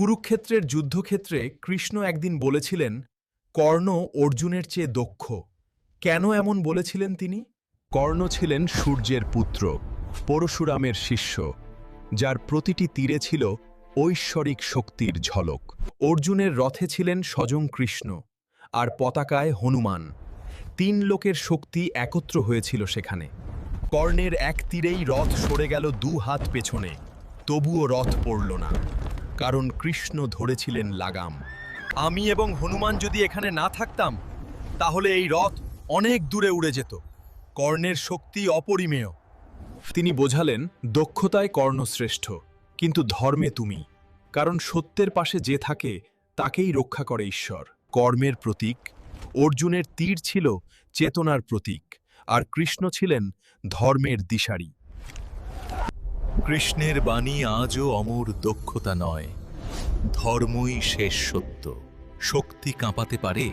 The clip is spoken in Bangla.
কুরুক্ষেত্রের যুদ্ধক্ষেত্রে কৃষ্ণ একদিন বলেছিলেন, কর্ণ অর্জুনের চেয়ে দক্ষ। কেন এমন বলেছিলেন তিনি? কর্ণ ছিলেন সূর্যের পুত্র, পরশুরামের শিষ্য, যার প্রতিটি তীরে ছিল ঐশ্বরিক শক্তির ঝলক। অর্জুনের রথে ছিলেন স্বয়ং কৃষ্ণ, আর পতাকায় হনুমান। তিন লোকের শক্তি একত্র হয়েছিল সেখানে। কর্ণের এক তীরেই রথ সরে গেল দু হাত পেছনে, তবুও রথ পড়ল না। কারণ কৃষ্ণ ধরেছিলেন লাগাম। আমি এবং হনুমান যদি এখানে না থাকতাম, তাহলে এই রথ অনেক দূরে উড়ে যেত। কর্ণের শক্তি অপরিমেয়। তিনি বোঝালেন, দক্ষতায় কর্ণ শ্রেষ্ঠ, কিন্তু ধর্মে তুমি। কারণ সত্যের পাশে যে থাকে, তাকেই রক্ষা করে ঈশ্বর। কর্মের প্রতীক, অর্জুনের তীর ছিল চেতনার প্রতীক, আর কৃষ্ণ ছিলেন ধর্মের দিশারি। কৃষ্ণের বাণী আজও অমর দক্ষতা নয় ধর্মই শেষ সত্য। শক্তি কাঁপাতে পারে